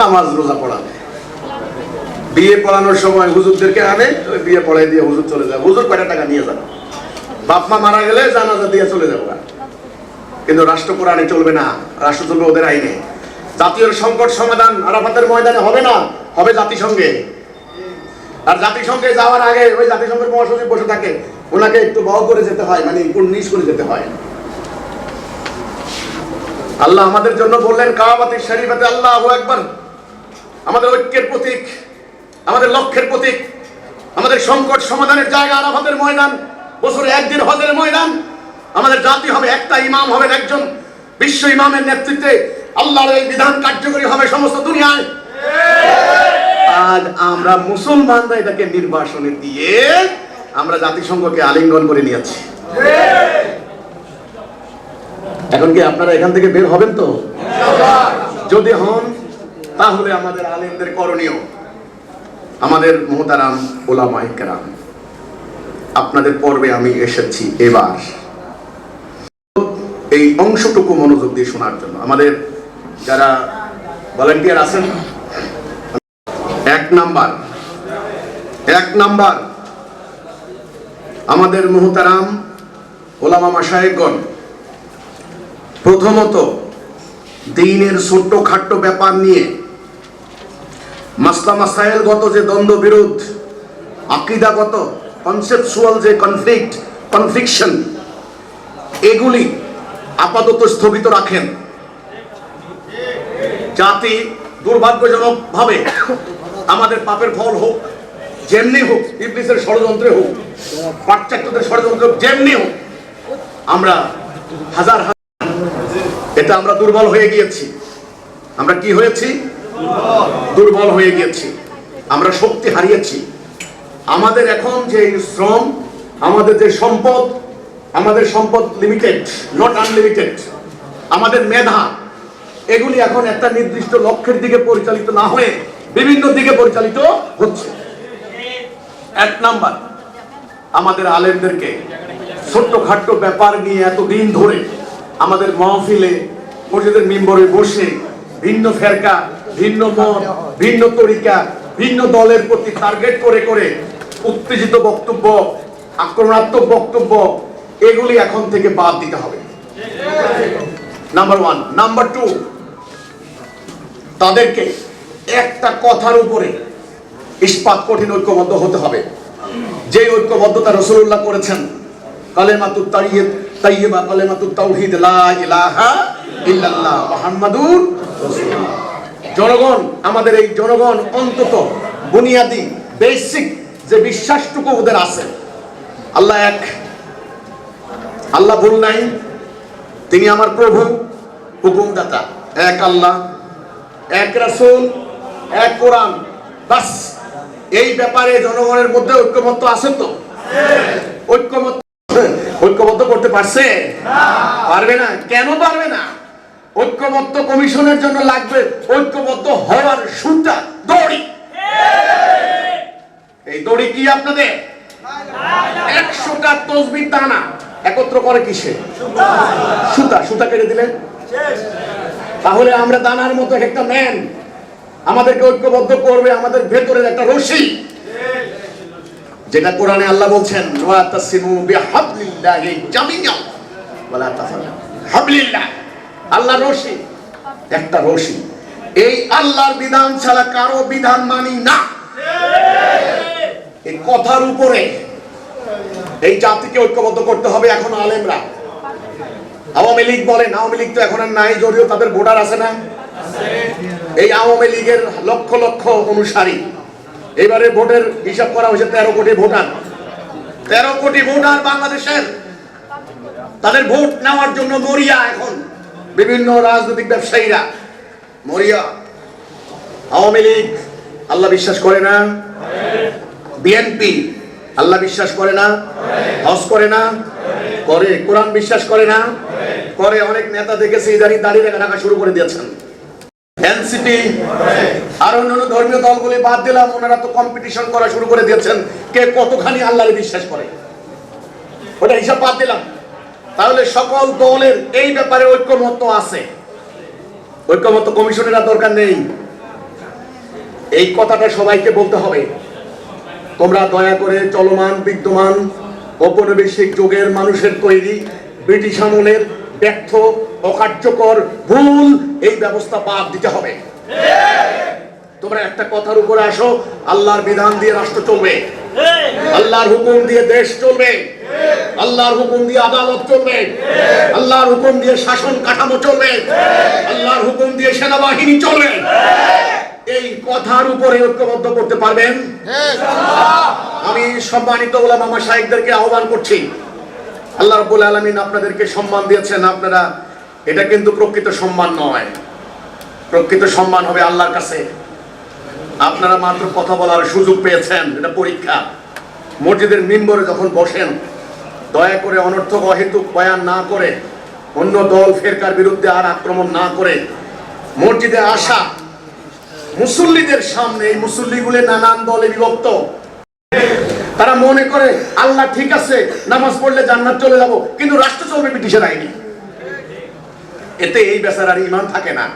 নামাজ রোজা পড়া। বিয়ে পড়ানোর সময় হুজুরদেরকে আনে বিয়ে পড়াই দিয়ে হুজুর চলে যায় হুজুর কয়টা টাকা নিয়ে যাবে? বাপ মা মারা গেলে জানাজা দিয়ে চলে যাব কিন্তু রাষ্ট্র কোরআনে চলবে না। রাষ্ট্র চলবে ওদের আইনে। জাতীয় সংকট সমাধান আরাফাতের ময়দানে হবে না, হবে জাতিসংঘে। আর জাতিসংঘে যাওয়ার আগে ওই জাতিসংঘের মহাসচিব বসে থাকে ওনাকে একটু বহ করে যেতে হয় মানে উন্নিশ করে যেতে হয়। আল্লাহ আমাদের জন্য বললেন, কাবাতে শরীফাতে আল্লাহ একবার আমাদের ঐক্যের প্রতীক, আমাদের লক্ষ্যের প্রতীক, আমাদের সংকট সমাধানের জায়গা আরাফাতের ময়দান, বছরে একদিন হজের ময়দান। আমাদের জাতি হবে একটা, ইমাম হবেন একজন। বিশ্ব ইমামের নেতৃত্বে আল্লাহর এই বিধান কার্যকরী হবে সমস্ত দুনিয়ায়। আজ আমরা মুসলমানরা এটাকে নির্বাসনে দিয়ে আমরা জাতিসংঘকে আলিঙ্গন করে নিয়েছি। এখন কি আপনারা এখান থেকে বের হবেন তো? যদি হন, তাহলে আমাদের আলেমদের করণীয়। আমাদের মোহতারাম ওলামাই কেরাম, আপনাদের পর্বে আমি এসেছি এবার। এই অংশটুকু মনোযোগ দিয়ে শোনার জন্য। আমাদের যারা ভলেন্টিয়ার আছেন, এক নাম্বার এক নাম্বার, আমাদের মোহতারাম ওলামা মাসায়েকগণ প্রথমত দিনের ছোট্ট খাট্ট ব্যাপার নিয়ে মাসলা মাসাইলগত যে দ্বন্দ্ব বিরোধ আকিদাগত কনসেপচুয়াল যে কনফ্লিক্ট কনফ্লিকশন এগুলি আপাতত স্থগিত রাখেন। জাতি দুর্ভাগ্যজনক ভাবে আমাদের পাপের ফল হোক যেমনি হোক ইবলিসের ষড়যন্ত্রে হোক পাশ্চাত্যদের ষড়যন্ত্র হোক, যেমনি হোক আমরা হাজার হাজার এটা আমরা দুর্বল হয়ে গিয়েছি। আমরা কি হয়েছি? দুর্বল হয়ে গিয়েছি। আমরা শক্তি হারিয়েছি। আমাদের এখন যে শ্রম, আমাদের যে সম্পদ, আমাদের সম্পদ লিমিটেড নট আনলিমিটেড আমাদের মেধা, এগুলি এখন একটা নির্দিষ্ট লক্ষ্যের দিকে পরিচালিত না হয়ে বিভিন্ন দিকে পরিচালিত হচ্ছে। এক নাম্বার, আমাদের আলেমদেরকে ছোট্ট খাট্ট ব্যাপার নিয়ে এত দিন ধরে আমাদের মহফিলে, মসজিদের মিম্বরে বসে ভিন্ন ফেরকা, ভিন্ন মত, ভিন্ন তরিকা, ভিন্ন দলের প্রতি টার্গেট করে করে উত্তেজিত বক্তব্য, আক্রমণাত্মক বক্তব্য, এগুলি এখন থেকে বাদ দিতে হবে। নাম্বার ওয়ান নাম্বার টু তাদেরকে একটা কথার উপরে ইস্পাত কঠিন ঐক্যবদ্ধ হতে হবে। যে ঐক্যবদ্ধতা রসুল্লাহ করেছেন কালেমাতু তাইয়্যিব কালেমাতু তাওহীদ, লা ইলাহা ইল্লাল্লাহ মুহাম্মাদুর জনগণ, আমাদের এই জনগণ অন্তত বুনিয়াদি, বেসিক যে বিশ্বাসটুকু ওদের আছে। আল্লাহ এক, আল্লাহ ভুল নাই, তিনি আমার প্রভু, হুকুমদাতা। এক আল্লাহ, এক রাসুল, এক কোরআন, বাস। এই ব্যাপারে জনগণের মধ্যে ঐক্যমত্য আছে তো? ঐক্যমত্য পারছে? পারবে না। কেন পারবে না? ঐক্যমত্য কমিশনের জন্য লাগবে ঐক্যবদ্ধ হওয়ার সুতা দড়ি। এই দড়ি কি আপনাদের? একশোটা তসবির দানা একত্র করে কিসে? সুতা। সুতা কেটে দিলেন। তাহলে আমরা দানার মতো একটা ম্যান আমাদেরকে ঐক্যবদ্ধ করবে আমাদের ভেতরের একটা রশি। যেটা কোরআনে আল্লাহ বলছেন, ওয়া তাসিমু বিহাবলিল্লাহি জামিআ ওয়ালা তাফাররাকু হাবলিল্লাহ, আল্লাহ রশি, একটা রশি। এই আল্লাহর বিধান ছাড়া কারও বিধান মানি না। এই কথার উপরে এই জাতিকে ঐক্যবদ্ধ করতে হবে এখন আলেমরা। আওয়ামী লীগ বলেন, আওয়ামী লীগ তো এখন আর নাই, যদিও তাদের ভোটার আছে না। এই আওয়ামী লীগের লক্ষ লক্ষ অনুসারী। এবারে ভোটের হিসাব করা হয়েছে তেরো কোটি ভোটার। তেরো কোটি ভোটার বাংলাদেশের। তাদের ভোট নেওয়ার জন্য মরিয়া এখন বিভিন্ন রাজনৈতিক ব্যবসায়ীরা। মরিয়া। আওয়ামী লীগ, আল্লাহ বিশ্বাস করে না? বিএনপি, আল্লাহ বিশ্বাস করে না? হজ করে না? করে। কোরআন বিশ্বাস করে না? করে। অনেক নেতা দেখেছি, ইদানিং দাঁড়িয়ে রেখা শুরু করে দিয়েছেন। এনসিপি আর অন্যান্য ধর্মীয় দলগুলি বাদ দিলাম, ওনারা তো কম্পিটিশন করা শুরু করে দিয়েছেন। কে কতখানি আল্লাহরে বিশ্বাস করে? ওটা হিসাব বাদ দিলাম। তাহলে সকল দলের এই ব্যাপারে ঐক্যমত্য আছে। ঐক্যমত্য কমিশনের আর দরকার নেই। এই কথাটা সবাইকে বলতে হবে। তোমরা দয়া করে চলমান, বিদ্যমান, ঔপনিবেশিক যুগের মানুষের তৈরি, ব্রিটিশ আমলের ব্যর্থ অকার্যকর ভুল এই ব্যবস্থা বাদ দিতে হবে। তোমরা একটা কথার উপরে আসো আল্লাহর বিধান দিয়ে রাষ্ট্র চলবে। আল্লাহর হুকুম দিয়ে দেশ চলবে। আল্লাহর হুকুম দিয়ে আদালত চলবে। আল্লাহর হুকুম দিয়ে শাসন কাঠামো চলবে। আল্লাহর হুকুম দিয়ে সেনাবাহিনী চলবে। এই কথার উপরে ঐক্যবদ্ধ করতে পারবেন? আমি সম্মানিত ওলামা সাহেবদেরকে আহ্বান করছি আল্লাহ রাব্বুল আলামিন আপনাদেরকে সম্মান দিয়েছেন। আপনারা, এটা কিন্তু প্রকৃত সম্মান নয়। প্রকৃত সম্মান হবে আল্লাহর কাছে। আপনারা মাত্র কথা বলার সুযোগ পেয়েছেন, এটা পরীক্ষা। মসজিদের মিম্বরে যখন বসেন, দয়া করে অনর্থক অহেতুক বয়ান না করে, অন্য দল ফেরকার বিরুদ্ধে আর আক্রমণ না করে, মসজিদে আসা, মুসল্লিদের সামনে এই মুসল্লিগুলি নানান দলে বিভক্ত। তারা মনে করে, আল্লাহ ঠিক আছে, নামাজ পড়লে জান্নাত চলে যাব। কিন্তু রাষ্ট্র চলবে ব্রিটিশের আইনি। এতে এই বেচারার ইমান থাকে না।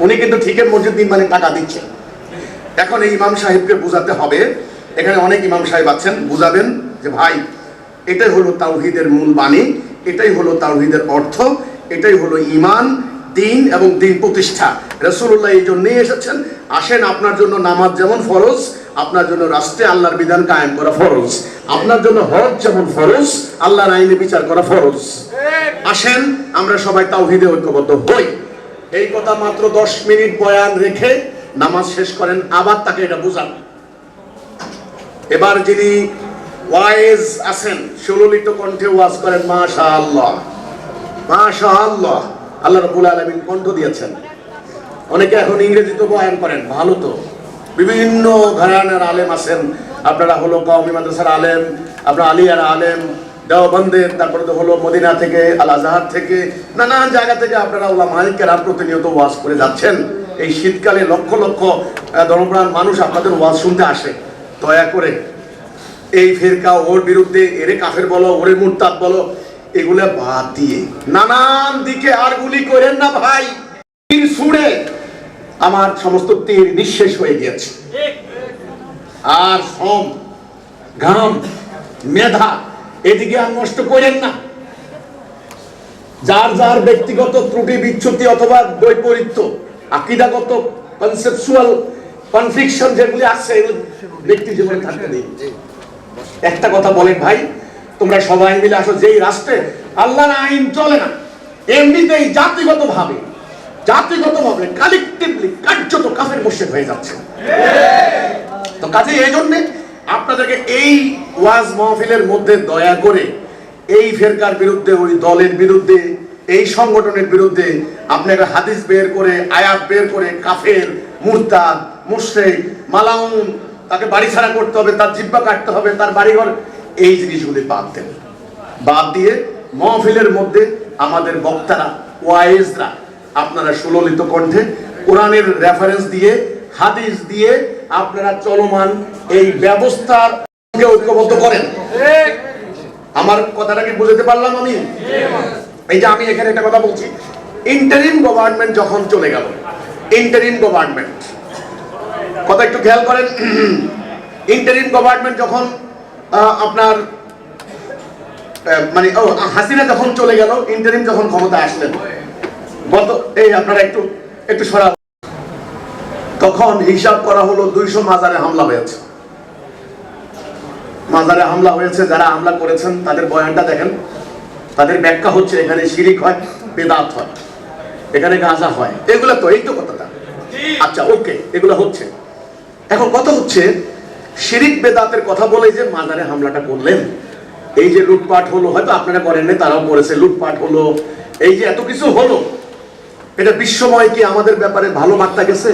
উনি কিন্তু ঠিকের মসজিদ মানে টাকা দিচ্ছে এখন এই ইমাম সাহেবকে বুঝাতে হবে। এখানে অনেক ইমাম সাহেব আছেন, বুঝাবেন যে, ভাই, এটাই হলো তাওহিদের মূল বাণী, এটাই হলো তাওহিদের অর্থ, এটাই হলো ইমান, দিন এবং দিন প্রতিষ্ঠা। রসুল্লাহ এই জন্যই এসেছেন। আসেন আপনার জন্য নামাজ যেমন ফরজ আপনার জন্য রাষ্ট্রে আল্লাহর বিধান কায়েম করা ফরজ। আপনার জন্য হজ যেমন ফরজ, আল্লাহর আইনে বিচার করা ফরজ। আসেন, আমরা সবাই তাওহিদে ঐক্যবদ্ধ হই। এই কথা মাত্র দশ মিনিট বয়ান রেখে নামাজ শেষ করেন, আবার তাকে এটা বুঝান। এবার যিনি ওয়াইজ আছেন, সুললিত কণ্ঠে ওয়াজ করেন মাশা আল্লাহ মাশা আল্লাহ রবুল আলমিন কণ্ঠ দিয়েছেন। অনেকে এখন ইংরেজিতে বয়ান করেন, ভালো তো। বিভিন্ন ঘরানার আলেম আছেন। আপনারা হলো কওমি মাদ্রাসার আলেম, আপনার আলিয়ার আলেম, দেওবন্দের, তারপরে তো হলো মদিনা থেকে আল আজহার থেকে, নানান জায়গা থেকে আপনারা ওলা মালিকেরা প্রতিনিয়ত ওয়াজ করে যাচ্ছেন। এই শীতকালে লক্ষ লক্ষ ধর্মপ্রাণ মানুষ আপনাদের ওয়াজ শুনতে আসে। দয়া করে এই ফেরকা, ওর বিরুদ্ধে, এরে কাফের বলো, ওরে মুরতাদ বলো, এগুলা বাদ দিয়ে নানান দিকে আর গুলি করেন না ভাই। ছুড়ে আমার সমস্ত তীর নিঃশেষ হয়ে গিয়েছে। আর শ্রম, ঘাম, মেধা এদিকে আর নষ্ট করেন না। যার যার ব্যক্তিগত ত্রুটি বিচ্ছুতি অথবা বৈপরীত্য, আকিদাগত কনসেপচুয়াল কনফ্লিকশন যেগুলি আছে ব্যক্তি জীবনে থাকতে নেই একটা কথা বলেন ভাই, তোমরা সবাই মিলে আসো, যেই রাষ্ট্রে আল্লাহর আইন চলে না, এমনিতেই জাতিগত ভাবে জাতিগত ভাবে কালেকটিভলি কার্যত কাফের মোর্শেদ হয়ে যাচ্ছে। তো কাজে এই আপনাদেরকে এই ওয়াজ মাহফিলের মধ্যে দয়া করে এই ফেরকার বিরুদ্ধে, ওই দলের বিরুদ্ধে, এই সংগঠনের বিরুদ্ধে আপনাকে হাদিস বের করে, আয়াত বের করে কাফের, মুরতাদ মালাউন, তাকে বাড়ি ছাড়া করতে হবে, তার জিব্বা কাটতে হবে, তার বাড়িঘর, এই জিনিসগুলি বাদ দেন। বাদ দিয়ে মহফিলের মধ্যে আমাদের বক্তারা, ওয়াইজরা আপনারা সুললিত কণ্ঠে কোরআনের রেফারেন্স দিয়ে, হাদিস দিয়ে আপনারা চলমান এই ব্যবস্থার সঙ্গে ঐক্যবদ্ধ করেন। আমার কথাটাকে বুঝতে পারলাম আমি? এই যে আমি এখানে একটা কথা বলছি। ইন্টারিম গভর্নমেন্ট যখন চলে গেল ইন্টারিম গভর্নমেন্ট কথা একটু খেয়াল করেন। ইন্টারিম গভর্নমেন্ট যখন আপনার মানে হাসিনা যখন চলে গেল ইন্টারিম যখন ক্ষমতায় আসলেন গত এই আপনারা একটু একটু সরা তখন হিসাব করা হলো দুইশো মাজারে হামলা হয়েছে। মাজারে হামলা হয়েছে, যারা হামলা করেছেন, তাদের বয়ানটা দেখেন। তাদের ব্যাখ্যা হচ্ছে, এখানে শিরিক হয়, বেদাত হয়, এখানে গাঁজা হয়। এগুলো তো, এই তো কথাটা। আচ্ছা ওকে, এগুলো হচ্ছে। এখন কথা হচ্ছে, শিরিক, বেদাতের কথা বলে যে মাজারে হামলাটা করলেন। এই যে লুটপাট হলো, হয়তো আপনারা করেননি, তারাও করেছে। লুটপাট হলো, এই যে এত কিছু হলো এটা বিশ্বময় কি আমাদের ব্যাপারে ভালো বার্তা গেছে?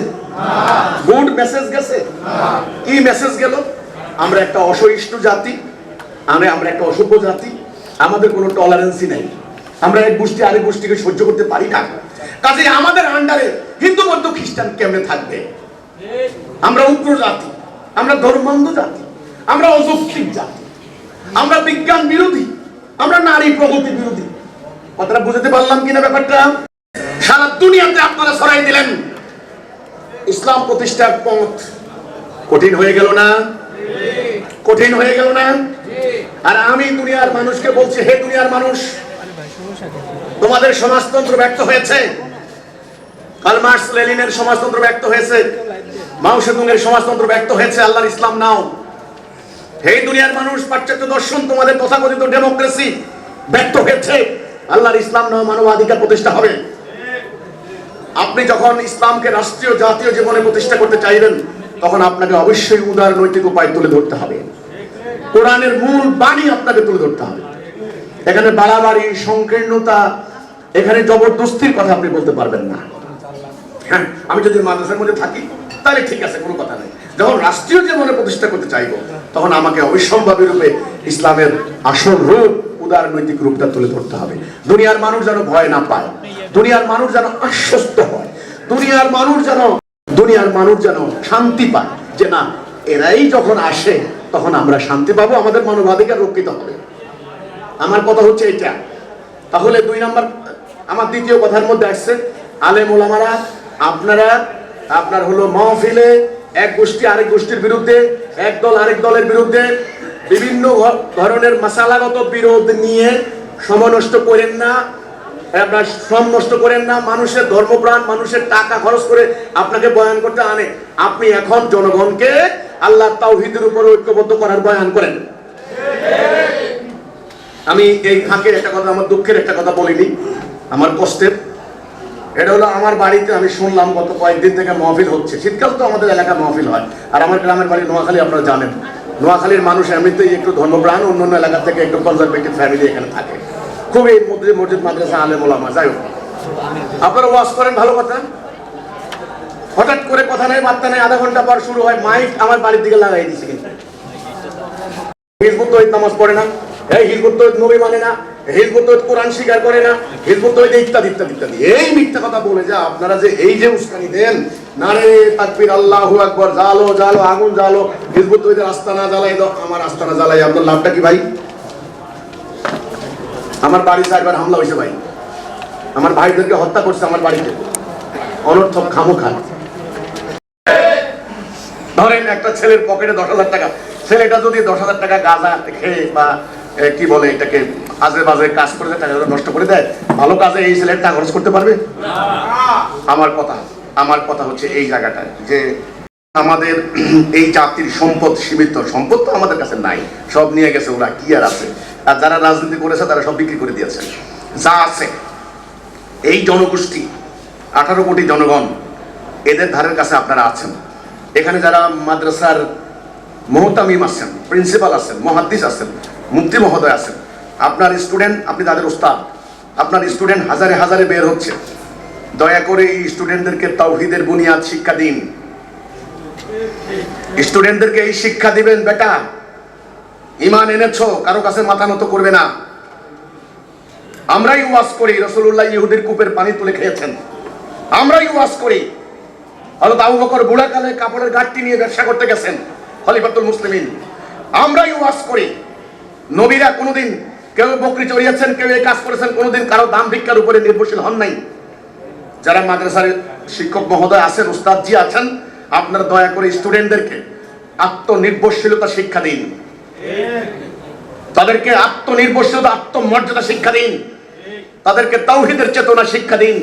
গুড মেসেজ গেছে? কি মেসেজ গেল? আমরা একটা অসহিষ্ণু জাতি আমরা আমরা একটা অসভ্য জাতি, আমাদের কোনো টলারেন্সই নাই। আমরা এক গোষ্ঠী আরেক গোষ্ঠীকে সহ্য করতে পারি না। কাজে আমাদের আন্ডারে হিন্দু, বৌদ্ধ, খ্রিস্টান কেমনে থাকবে? আমরা উগ্র জাতি, আমরা ধর্মান্ধ জাতি, আমরা অযৌক্তিক জাতি, আমরা বিজ্ঞান বিরোধী, আমরা নারী প্রগতি বিরোধী। কথাটা বুঝতে পারলাম কিনা ব্যাপারটা? দুনিয়াতে আপনারা ছড়াই দিলেন। ইসলাম প্রতিষ্ঠার পথ কঠিন হয়ে গেল না? কঠিন হয়ে গেল না? আর আমি দুনিয়ার মানুষকে বলছি, হে দুনিয়ার মানুষ, তোমাদের সমাজতন্ত্র ব্যক্ত হয়েছে। কালমার্স লেনিনের সমাজতন্ত্র ব্যক্ত হয়েছে। মাও সেতুংয়ের সমাজতন্ত্র ব্যর্থ হয়েছে। আল্লাহর ইসলাম নাও। হে দুনিয়ার মানুষ, পাশ্চাত্য দর্শন তোমাদের তথাকথিত ডেমোক্রেসি ব্যক্ত হয়েছে। আল্লাহর ইসলাম নাও মানবাধিকার প্রতিষ্ঠা হবে। আপনি যখন ইসলামকে রাষ্ট্রীয়, জাতীয় জীবনে প্রতিষ্ঠা করতে চাইবেন, তখন আপনাকে অবশ্যই উদার নৈতিক উপায় তুলে ধরতে হবে। কোরআনের মূল বাণী আপনাকে তুলে ধরতে হবে। এখানে বাড়াবাড়ি, সংকীর্ণতা, এখানে জবরদস্তির কথা আপনি বলতে পারবেন না। হ্যাঁ আমি যদি মাদ্রাসার মধ্যে থাকি, তাহলে ঠিক আছে, কোনো কথা নেই। যখন রাষ্ট্রীয় জীবনে প্রতিষ্ঠা করতে চাইব, তখন আমাকে অবিসম্ভাবী রূপে ইসলামের আসল রূপ উদার নৈতিক রূপটা তুলে ধরতে হবে। দুনিয়ার মানুষ যেন ভয় না পায়, দুনিয়ার মানুষ যেন আশ্বস্ত হয়, দুনিয়ার মানুষ যেন, দুনিয়ার মানুষ যেন শান্তি পায় যে না, এরাই যখন আসে, তখন আমরা শান্তি পাবো, আমাদের মানবাধিকার রক্ষিত হবে। আমার কথা হচ্ছে এটা। তাহলে দুই নম্বর, আমার দ্বিতীয় কথার মধ্যে আসছে, আলেম ওলামারা, আপনারা, আপনার হলো মহফিলে এক গোষ্ঠী আরেক গোষ্ঠীর বিরুদ্ধে, এক দল আরেক দলের বিরুদ্ধে বিভিন্ন ধরনের মশালাগত বিরোধ নিয়ে সময় নষ্ট করেন না। আপনার শ্রম নষ্ট করেন না। মানুষের ধর্মপ্রাণ, মানুষের টাকা খরচ করে আপনাকে বয়ান করতে আনে। আপনি এখন জনগণকে আল্লাহ তাওহিদের উপর ঐক্যবদ্ধ করার বয়ান করেন। আমি এই ফাঁকে একটা কথা, আমার দুঃখের একটা কথা বলিনি, আমার কষ্টের। এটা হলো আমার বাড়িতে আমি শুনলাম গত কয়েকদিন থেকে মহফিল হচ্ছে। শীতকাল তো আমাদের এলাকায় মহফিল হয়। আর আমার গ্রামের বাড়ি নোয়াখালী, আপনারা জানেন। নোয়াখালীর মানুষ এমনিতেই একটু ধর্মপ্রাণ, অন্য অন্য এলাকা থেকে একটু কনজারভেটিভ ফ্যামিলি এখানে থাকে। খুবই মসজিদ মসজিদ, মাদ্রাসা, আলেম মোলামা যাই হোক। আপনারা ওয়াশ করেন, ভালো কথা? হঠাৎ করে কথা নেই, বার্তা নেই, আধা ঘণ্টা পর শুরু হয় মাইক আমার বাড়ির দিকে লাগাই দিচ্ছে কিন্তু। ফেসবুক তো নামাজ পড়ে না। এই হিজবুত তহিদ নবী মানে না হিজবুত তহিদ কোরআন স্বীকার করে না হিজবুত তহিদ ইত্যাদি ইত্যাদি ইত্যাদি। এই মিথ্যা কথা বলে আপনারা যে এই যে উস্কানি দেন আল্লাহু আগুন হিজবুত তহিদের আস্তানা জ্বালাই দাও, আমার আস্তানা জ্বালাই, আপনার লাভটা কি ভাই? আমার বাড়ি হামলা হয়েছে ভাই। আমার ভাইদেরকে হত্যা করছে আমার বাড়িতে। অনর্থক খামোখা। ধরেন একটা ছেলের পকেটে দশ হাজার টাকা। ছেলেটা যদি দশ হাজার টাকা গাঁজা খেয়ে বা কি বলে এটাকে? আজে বাজে কাজ করে দেয়, টাকাটা নষ্ট করে দেয়। ভালো কাজে এই ছেলের টাকা খরচ করতে পারবে? আমার কথা আমার কথা হচ্ছে এই জায়গাটায় যে আমাদের এই জাতির সম্পদ সীমিত সম্পদ তো আমাদের কাছে নাই সব নিয়ে গেছে ওরা কি আর আছে? আর যারা রাজনীতি করেছে তারা সব বিক্রি করে দিয়েছে। যা আছে এই জনগোষ্ঠী আঠারো কোটি জনগণ এদের ধারের কাছে আপনারা আছেন। এখানে যারা মাদ্রাসার মহতামিম আছেন প্রিন্সিপাল আছেন মহাদ্দিস আছেন মুক্তি মহোদয় আছেন। আপনার স্টুডেন্ট আপনি তাদের উস্তাদ। আপনার স্টুডেন্ট হাজারে হাজারে বের হচ্ছে। দয়া করে এই স্টুডেন্টদেরকে তাওহিদের বুনিয়াদ শিক্ষা দিন। স্টুডেন্টদেরকে এই শিক্ষা দিবেন, বেটা। ইমান এনেছো, কারও কাছে মাথা নত করবে না। আমরাই ওয়াজ করি রসুল্লাহ ইহুদির কূপের পানি তুলে খেয়েছেন। আমরাই ওয়াজ করি। হযরত আবু বকর বুড়াকালে কাপড়ের গাঁটটি নিয়ে ব্যবসা করতে গেছেন, খলিফাতুল মুসলিমিন। আমরাই ওয়াজ করি। নবীরা কোনোদিন কেউ বকরি চড়িয়েছেন, কেউ এই কাজ করেছেন, কোনোদিন কারও দাম ভিক্ষার উপরে নির্ভরশীল হন নাই। যারা মাদ্রাসার শিক্ষক মহোদয় আছেন উস্তাদ জি আছেন, আপনারা দয়া করে স্টুডেন্টদেরকে আত্মনির্ভরশীলতা শিক্ষা দিন। তাদেরকে আত্মনির্ভরশীলতা, আত্মমর্যাদা শিক্ষা দিন। তাদেরকে তাওহিদের চেতনা শিক্ষা দিন।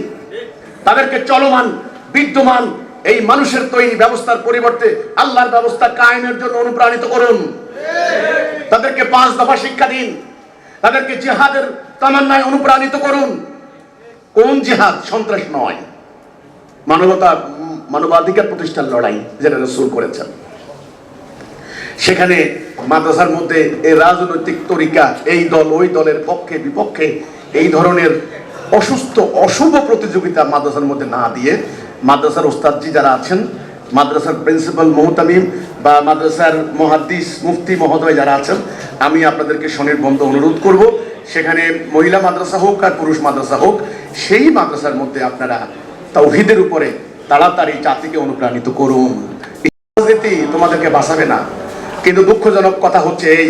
তাদেরকে চলমান, বিদ্যমান এই মানুষের তৈরি ব্যবস্থার পরিবর্তে আল্লাহর ব্যবস্থা কায়েমের জন্য অনুপ্রাণিত করুন। তাদেরকে পাঁচ দফা শিক্ষা দিন। তাদেরকে জিহাদের তামান্নায় অনুপ্রাণিত করুন। কোন জিহাদ? সন্ত্রাস নয়। মানবতা, মানবাধিকার প্রতিষ্ঠার লড়াই যেটা রসুল করেছেন। সেখানে মাদ্রাসার মধ্যে এই রাজনৈতিক তরিকা, এই দল, ওই দলের পক্ষে, বিপক্ষে এই ধরনের অসুস্থ, অশুভ প্রতিযোগিতা মাদ্রাসার মধ্যে না দিয়ে মাদ্রাসার ওস্তাদজি যারা আছেন মাদ্রাসার প্রিন্সিপাল মোহতামিম বা মাদ্রাসার মহাদ্দিস মুফতি মহোদয় যারা আছেন, আমি আপনাদেরকে স্বনির্বন্ধ অনুরোধ করব। সেখানে মহিলা মাদ্রাসা হোক আর পুরুষ মাদ্রাসা হোক, সেই মাদ্রাসার মধ্যে আপনারা তাওহিদের উপরে তাড়াতাড়ি জাতিকে অনুপ্রাণিত করুন। রাজনীতি তোমাদেরকে বাঁচাবে না। কিন্তু দুঃখজনক কথা হচ্ছে এই,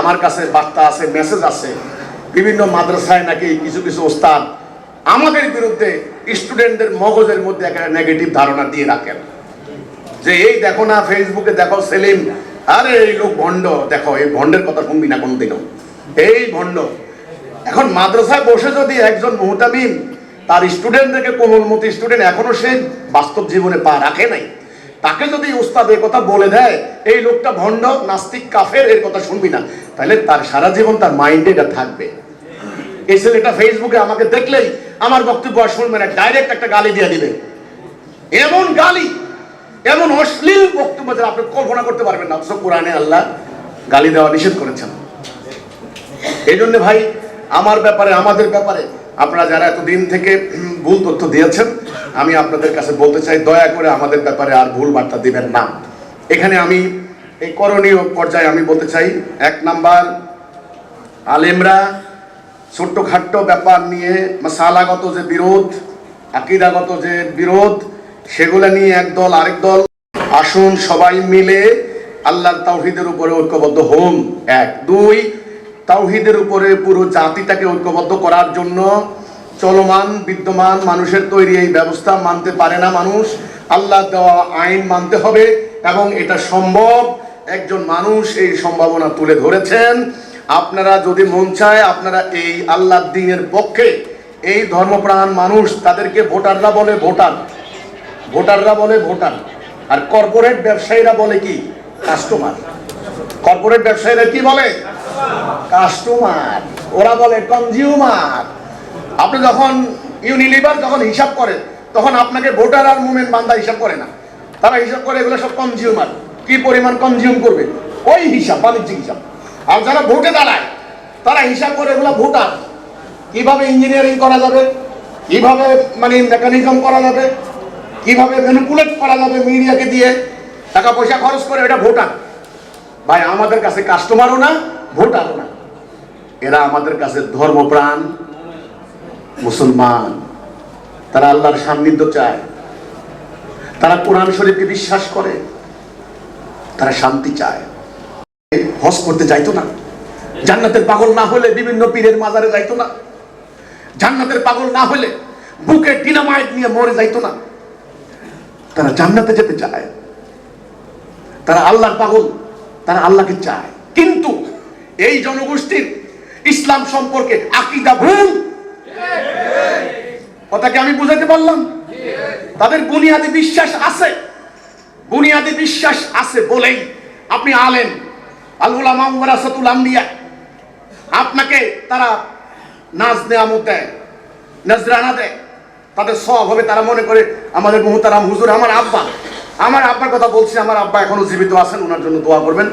আমার কাছে বার্তা আছে, মেসেজ আছে। বিভিন্ন মাদ্রাসায় নাকি কিছু কিছু ওস্তাদ আমাদের বিরুদ্ধে স্টুডেন্টদের মগজের মধ্যে একটা নেগেটিভ ধারণা দিয়ে রাখেন। যে এই দেখো না ফেসবুকে দেখো সেলিম। আরে এই লোক ভণ্ড। দেখো, এই ভণ্ডের কথা শুনবি না কোনদিনও। এই ভণ্ড। এখন মাদ্রাসায় বসে যদি একজন মুহতামিম, তার স্টুডেন্টদেরকে কোমলমতি স্টুডেন্ট এখনও সে বাস্তব জীবনে পা রাখে নাই। তাকে যদি উস্তাদ এই কথা বলে দেয়, এই লোকটা ভণ্ড, নাস্তিক, কাফের, এর কথা শুনবি না। তাহলে তার সারা জীবন তার মাইন্ডে এটা থাকবে। এই ছেলেটা ফেসবুকে আমাকে দেখলেই আমার বক্তব্য শুনবে না ডাইরেক্ট একটা গালি দিয়ে দিবে। এমন গালি এমন অশ্লীল বক্তব্য যা আপনি কল্পনা করতে পারবেন না কোরআনে আল্লাহ গালি দেওয়া নিষেধ করেছেন। এই জন্য ভাই, আমার ব্যাপারে, আমাদের ব্যাপারে আপনারা যারা এতদিন থেকে ভুল তথ্য দিয়েছেন, আমি আপনাদের কাছে বলতে চাই, দয়া করে আমাদের ব্যাপারে আর ভুল বার্তা দিবেন না। এখানে আমি এই করণীয় পর্যায়ে আমি বলতে চাই, এক নাম্বার, আলেমরা ছোট্টখাট্ট ব্যাপার নিয়ে মাসালাগত যে বিরোধ, আকিদাগত যে বিরোধ সেগুলো নিয়ে একদল আরেক দল। আসুন সবাই মিলে আল্লাহর তাওহিদের উপরে ঐক্যবদ্ধ হন। এক, দুই, তাওহিদের উপরে পুরো জাতিটাকে ঐক্যবদ্ধ করার জন্য চলমান, বিদ্যমান মানুষের তৈরি এই ব্যবস্থা মানতে পারে না মানুষ। আল্লাহ দেওয়া আইন মানতে হবে এবং এটা সম্ভব। একজন মানুষ এই সম্ভাবনা তুলে ধরেছেন। আপনারা যদি মন চায়, আপনারা এই আল্লাহ দিনের পক্ষে এই ধর্মপ্রাণ মানুষ, তাদেরকে ভোটাররা বলে ভোটার। ভোটাররা বলে ভোটার, আর কর্পোরেট ব্যবসায়ীরা বলে কি? কাস্টমার। কর্পোরেট ব্যবসায়ীরা কি বলে? কাস্টমার। ওরা বলে কনজিউমার আপনি যখন ইউনিলিভার যখন হিসাব করে, তখন আপনাকে ভোটার আর মুমেন্ট বান্দা হিসাব করে না। তারা হিসাব করে এগুলো সব কনজিউমার কি পরিমাণ কনজিউম করবে? ওই হিসাব, বাণিজ্যিক হিসাব। আর যারা ভোটে দাঁড়ায়, তারা হিসাব করে এগুলো ভোটার। কীভাবে ইঞ্জিনিয়ারিং করা যাবে? কীভাবে মানে মেকানিজম করা যাবে? কীভাবে ম্যানিপুলেট করা যাবে মিডিয়াকে দিয়ে? টাকা পয়সা খরচ করে, এটা ভোটার। ভাই, আমাদের কাছে কাস্টমারও না, ভোটারও না। এরা আমাদের কাছে ধর্মপ্রাণ, মুসলমান। তারা আল্লাহর সান্নিধ্য চায়। তারা কোরআন শরীফকে বিশ্বাস করে। তারা শান্তি চায়। হজ করতে যাইতো না। জান্নাতের পাগল না হলে বিভিন্ন পীরের মাজারে যাইতো না। জান্নাতের পাগল না হলে বুকে ডিনামাইট নিয়ে মরে যাইতো না। তারা জান্নাতে যেতে চায়। তারা আল্লাহর পাগল, তারা আল্লাহকে চায়। কিন্তু এই জনগোষ্ঠীর ইসলাম সম্পর্কে আকিদা ভুল। কথাকে আমি বুঝাতে পারলাম? তাদের বুনিয়াদি বিশ্বাস আছে। বুনিয়াদি বিশ্বাস আছে বলেই আপনি আলেন আপনাকে তারা নাজ নেয়ামত দেয়, নজরানা দেয়। তাদের সব হবে, তারা মনে করে আমাদের মুহতারাম হুজুর, আমার আব্বা। আমার আব্বার কথা বলছি, আমার আব্বা এখনও জীবিত আছেন ওনার জন্য দোয়া করবেন।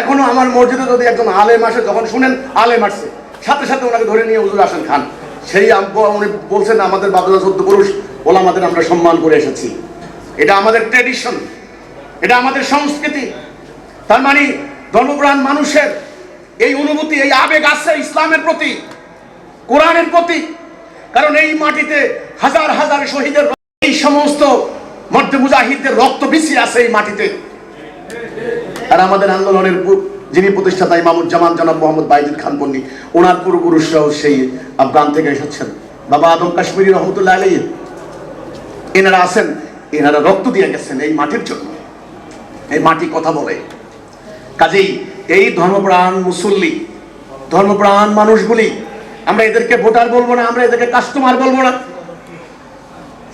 এখনও আমার মসজিদে যদি একজন আলেম আসে, যখন শুনেন আলেম আসছে, সাথে সাথে ওনাকে ধরে নিয়ে হুজুর আসেন খান। সেই আব্বা, উনি বলছেন, আমাদের বাদলা চোদ্দ পুরুষ ওলামাদের আমরা সম্মান করে এসেছি। এটা আমাদের ট্রেডিশন এটা আমাদের সংস্কৃতি। তার মানে ধর্মপ্রাণ মানুষের এই অনুভূতি, এই আবেগ আছে ইসলামের প্রতি, কোরআনের প্রতি। কারণ এই মাটিতে হাজার হাজার শহীদের এই সমস্ত মধ্য মুজাহিদদের রক্ত বেশি আছে এই মাটিতে। আর আমাদের আন্দোলনের যিনি প্রতিষ্ঠাতা ইমামুজ্জামান জনাব মোহাম্মদ বাইজুল খান পন্নী ওনার পূর্বপুরুষরাও সেই আফগান থেকে এসেছেন। বাবা আদম কাশ্মীরি রহমতুল্লাহ আলী এনারা আছেন, এনারা রক্ত দিয়ে গেছেন এই মাটির জন্য। এই মাটি কথা বলে। কাজেই এই ধর্মপ্রাণ মুসল্লি, ধর্মপ্রাণ মানুষগুলি আমরা এদেরকে ভোটার বলব না, আমরা এদেরকে কাস্টমার বলব না।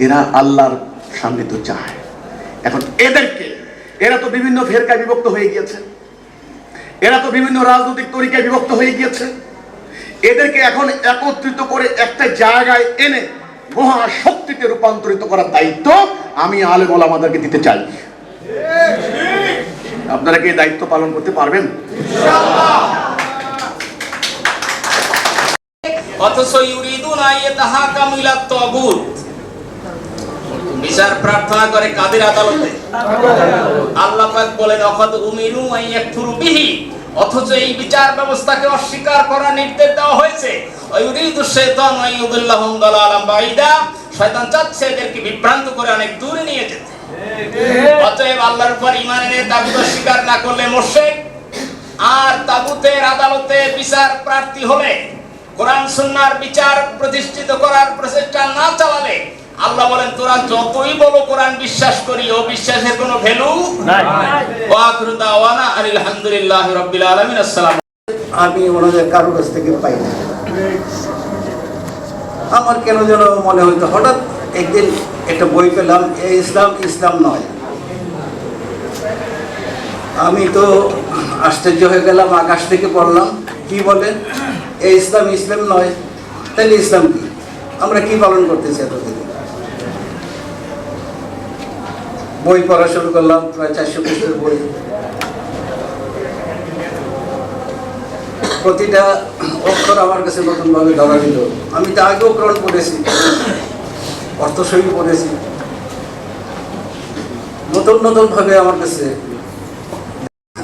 এরা আল্লাহর সান্নিধ্য চায়। এখন এদেরকে, এরা তো বিভিন্ন ফেরকায় বিভক্ত হয়ে গিয়েছে। এরা তো বিভিন্ন রাজনৈতিক তরিকায় বিভক্ত হয়ে গিয়েছে। এদেরকে এখন একত্রিত করে একটা জায়গায় এনে মহাশক্তিতে রূপান্তরিত করার দায়িত্ব আমি আলেম আমাদেরকে দিতে চাই। আপনারা কি দায়িত্ব পালন করতে পারবেন? অথচ ইউরিদুন ইলা তাগুত বিচার প্রার্থনা করে কাদের আদালতে? আল্লাহ পাক বলেন উমিরু বিহি। অথচ এই বিচার ব্যবস্থাকে অস্বীকার করার নির্দেশ দেওয়া হয়েছে। ইউরিদু শাইতান দালালাম বাইদা শয়তান চাচ্ছে এদেরকে বিভ্রান্ত করে অনেক দূরে নিয়ে যেতে। অতএব আল্লাহর উপর স্বীকার না করলে আর তাগুতের আদালতে বিচার প্রার্থী হলে কোরআন সুন্নাহর বিচার প্রতিষ্ঠিত করার প্রচেষ্টা না চালালে আল্লাহ বলেন তোরা যতই বলো কোরআন বিশ্বাস করি ও বিশ্বাসের কোনো ভ্যালু ওয়া আখিরু দাওয়ানা আলহামদুলিল্লাহি রাব্বিল আলামিন আসসালামু আমি ওনাদের কারও কাছ থেকে পাই না। আমার কেন যেন মনে হইতো হঠাৎ একদিন একটা বই পেলাম এই ইসলাম ইসলাম নয়। আমি তো আশ্চর্য হয়ে গেলাম আকাশ থেকে পড়লাম। কি বলে? এই ইসলাম ইসলাম নয়, তাহলে ইসলাম কি? আমরা কি পালন করতেছি এতদিন? বই পড়া শুরু করলাম, প্রায় চারশো পৃষ্ঠের বই। প্রতিটা অক্ষর আমার কাছে নতুনভাবে ধরা দিল। আমি তো আগেও গ্রহণ করেছি অর্থসই পড়েছি। নতুন নতুন ভাবে আমার কাছে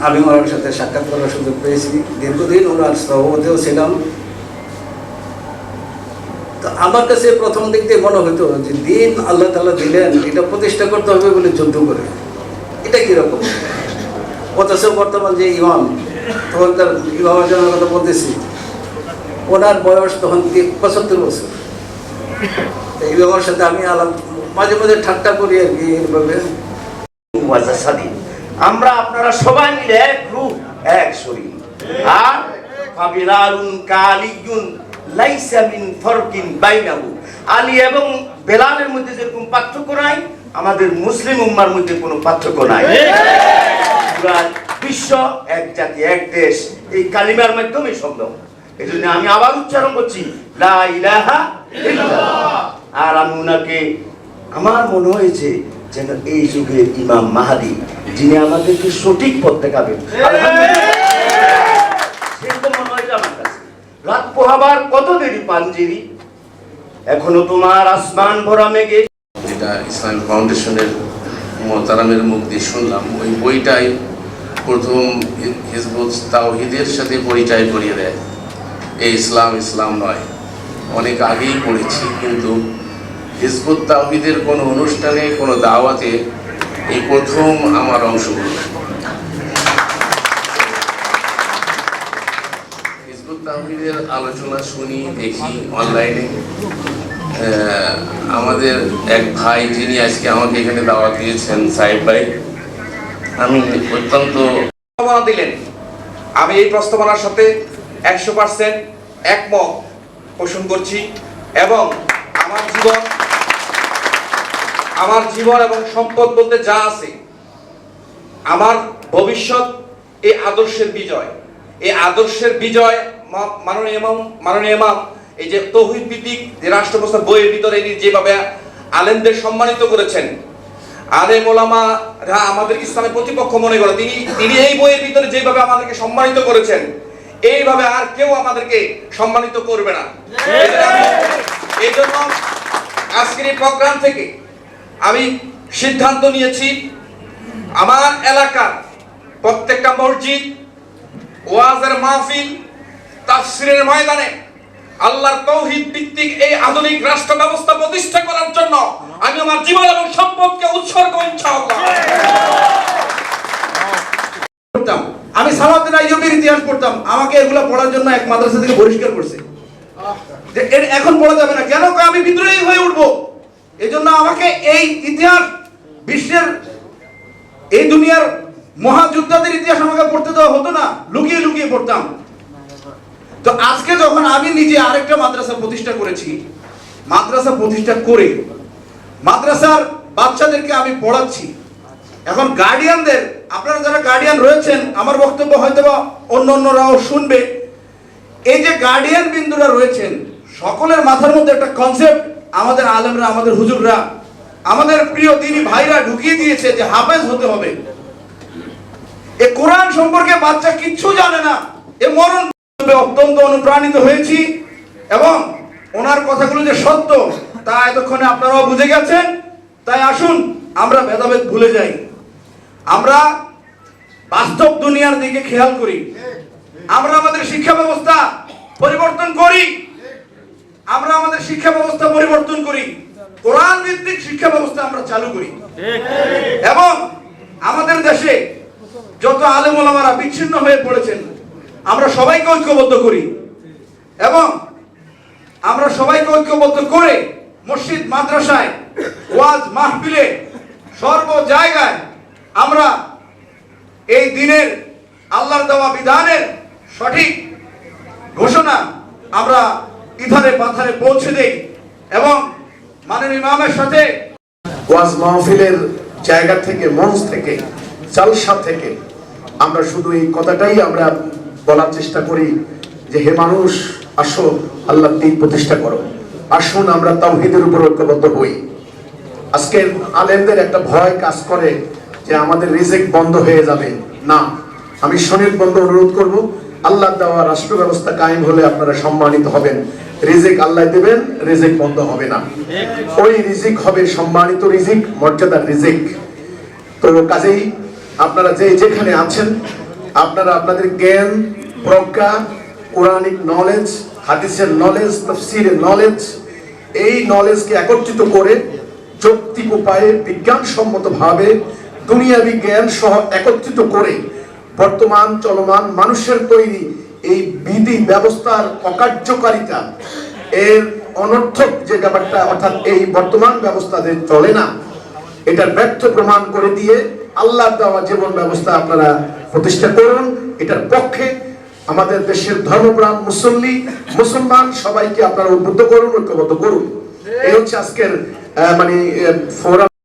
আমি ওনার সাথে সাক্ষাৎ করার সুযোগ পেয়েছি। দীর্ঘদিন ওনার সভাপতিও ছিলাম। তো আমার কাছে প্রথম দিক দিয়ে মনে হতো যে দিন আল্লাহ তালা দিলেন, এটা প্রতিষ্ঠা করতে হবে বলে যুদ্ধ করে। এটা কীরকম? অথচ বর্তমান যে ইমাম, তখনকার ইমামের জন্য কথা বলতেছি, ওনার বয়স তখন পঁচাত্তর বছর। এই ইমামের সাথে আমি আলাপ মাঝে মাঝে ঠাট্টা করি আর কি এইভাবে আমরা আপনারা সবাই মিলে এক রূপ, এক শরীর। আর ফাবিলালুন কালিয়ুন লাইসা মিন ফরকিন বাইনাহু। আলী এবং বেলালের মধ্যে যেরকম পার্থক্য নাই, আমাদের মুসলিম উম্মার মধ্যে কোনো পার্থক্য নাই। বিশ্ব এক জাতি, এক দেশ, এই কালিমার মাধ্যমে সম্ভব। এই জন্য আমি আবার উচ্চারণ করছি, লা ইলাহা ইল্লাল্লাহ। আর আমি ওনাকে আমার মনে হয়েছে যেন এই যুগের ইমাম মাহাদি যিনি আমাদেরকে সঠিক পথ দেখাবেন। রাত পোহাবার কত দেরি পাঞ্জেরি? এখনও তোমার আসমান ভরা মেঘে। যেটা ইসলাম ফাউন্ডেশনের মোহতারামের মুখ দিয়ে শুনলাম ওই বইটাই প্রথম হিজবুত তাওহিদের সাথে পরিচয় করিয়ে দেয়। এই ইসলাম ইসলাম নয়। অনেক আগেই পড়েছি কিন্তু হিজবুত তাওহিদের কোনো অনুষ্ঠানে, কোনো দাওয়াতে এই প্রথম আমার অংশগ্রহণ। হিজবুত তাওহিদের আলোচনা শুনি, দেখি অনলাইনে। আমাদের এক ভাই যিনি আজকে আমাকে এখানে দাওয়াত দিয়েছেন, সাহেব ভাই। আমি অত্যন্ত দিলেন। আমি এই প্রস্তাবনার সাথে একশো পার্সেন্ট একমত পোষণ করছি এবং আমার জীবন আমার জীবন এবং সম্পদ বলতে যা আছে আমার ভবিষ্যৎ এই আদর্শের বিজয়। এই আদর্শের বিজয় মাননীয় ইমাম মাননীয় ইমাম এই যে তৌহিদ ভিত্তিক যে রাষ্ট্র ব্যবস্থা বইয়ের ভিতরে ইনি যেভাবে আলেমদের সম্মানিত করেছেন আলেম ওলামারা আমাদের ইসলামের প্রতিপক্ষ মনে করে তিনি তিনি এই বইয়ের ভিতরে যেভাবে আমাদেরকে সম্মানিত করেছেন এইভাবে আর কেউ আমাদেরকে সম্মানিত করবে না। এই জন্য আজকের এই প্রোগ্রাম থেকে আমি সিদ্ধান্ত নিয়েছি আমার এলাকার প্রত্যেকটা মসজিদ ওয়াজের মাহফিল তাফসিরের ময়দানে আল্লাহর তৌহিদ ভিত্তিক এই আধুনিক রাষ্ট্র ব্যবস্থা প্রতিষ্ঠা করার জন্য আমি আমার জীবন এবং সম্পদকে উৎসর্গ ইনশাআল্লাহ। পড়তাম আমি সালাউদ্দিন আইয়ুবের ইতিহাস পড়তাম। আমাকে এগুলো পড়ার জন্য এক মাদ্রাসা থেকে বহিষ্কার করছে। এখন পড়া যাবে না। কেন আমি বিদ্রোহী হয়ে উঠবো? এই জন্য আমাকে এই ইতিহাস, বিশ্বের এই দুনিয়ার মহাযুদ্ধাদের ইতিহাস আমাকে পড়তে দেওয়া হতো না, লুকিয়ে লুকিয়ে পড়তাম। তো আজকে যখন আমি নিজে আরেকটা মাদ্রাসা প্রতিষ্ঠা করেছি, মাদ্রাসা প্রতিষ্ঠা করে মাদ্রাসার বাচ্চাদেরকে আমি পড়াচ্ছি। এখন গার্ডিয়ানদের আপনারা যারা গার্ডিয়ান রয়েছেন, আমার বক্তব্য হয়তো বা অন্য অন্যরাও শুনবে। এই যে গার্ডিয়ান বিন্দুরা রয়েছেন, সকলের মাথার মধ্যে একটা কনসেপ্ট আমাদের আলমরা, আমাদের হুজুররা, আমাদের প্রিয় দিনী ভাইরা ঢুকিয়ে দিয়েছে যে হাফেজ হতে হবে। এ কোরআন সম্পর্কে বাচ্চা কিচ্ছু জানে না। এ মরণ অত্যন্ত অনুপ্রাণিত হয়েছি এবং ওনার কথাগুলো যে সত্য, তা এতক্ষণে আপনারাও বুঝে গেছেন। তাই আসুন, আমরা ভেদাভেদ ভুলে যাই। আমরা বাস্তব দুনিয়ার দিকে খেয়াল করি। আমরা আমাদের শিক্ষা ব্যবস্থা পরিবর্তন করি। আমরা আমাদের শিক্ষা ব্যবস্থা পরিবর্তন করি। কোরআন ভিত্তিক শিক্ষা ব্যবস্থা আমরা চালু করি। এবং আমাদের দেশে যত আলেম ওলামারা বিচ্ছিন্ন হয়ে পড়েছেন আমরা সবাইকে ঐক্যবদ্ধ করি। এবং আমরা সবাইকে ঐক্যবদ্ধ করে মসজিদ মাদ্রাসায় ওয়াজ মাহফিলে সর্ব জায়গায় আমরা এই দিনের আল্লাহর দেওয়া বিধানের সঠিক ঘোষণা আমরা ইধারে পাথারে পৌঁছে দেই এবং মাননীয় ইমামের সাথে ওয়াজ মাহফিলের জায়গা থেকে, মঞ্চ থেকে, জালসা থেকে আমরা শুধু এই কথাটাই আমরা বলার চেষ্টা করি যে হে মানুষ, আসো আল্লাহ দিন প্রতিষ্ঠা করো। আসুন আমরা তাওহীদের উপর ঐক্যবদ্ধ হই। আজকের আলেমদের একটা ভয় কাজ করে যে আমাদের রিজেক বন্ধ হয়ে যাবে। না, আমি বন্ধ অনুরোধ করব, আল্লাহ দেওয়া রাষ্ট্র ব্যবস্থা কায়েম হলে আপনারা সম্মানিত হবেন। রিজিক আল্লাহ দেবেন, রিজিক বন্ধ হবে না। ওই রিজিক হবে সম্মানিত রিজিক, মর্যাদার রিজিক। তো কাজেই আপনারা যে যেখানে আছেন, আপনারা আপনাদের জ্ঞান, প্রজ্ঞা, কোরআনিক নলেজ হাদিসের নলেজ তফসিরের নলেজ এই নলেজকে একত্রিত করে যৌক্তিক উপায়ে বিজ্ঞানসম্মতভাবে দুনিয়াবি জ্ঞান সহ একত্রিত করে বর্তমান চলমান মানুষের তৈরি এই বিধি ব্যবস্থার অকার্যকারিতা, এর অনর্থক যে ব্যাপারটা, অর্থাৎ এই বর্তমান ব্যবস্থা যে চলে না, এটার ব্যর্থ প্রমাণ করে দিয়ে আল্লাহ দেওয়া জীবন ব্যবস্থা আপনারা প্রতিষ্ঠা করুন। এটার পক্ষে আমাদের দেশের ধর্মপ্রাণ মুসল্লি, মুসলমান সবাইকে আপনারা উদ্বুদ্ধ করুন, ঐক্যবদ্ধ করুন। এই হচ্ছে আজকের মানে ফোরাম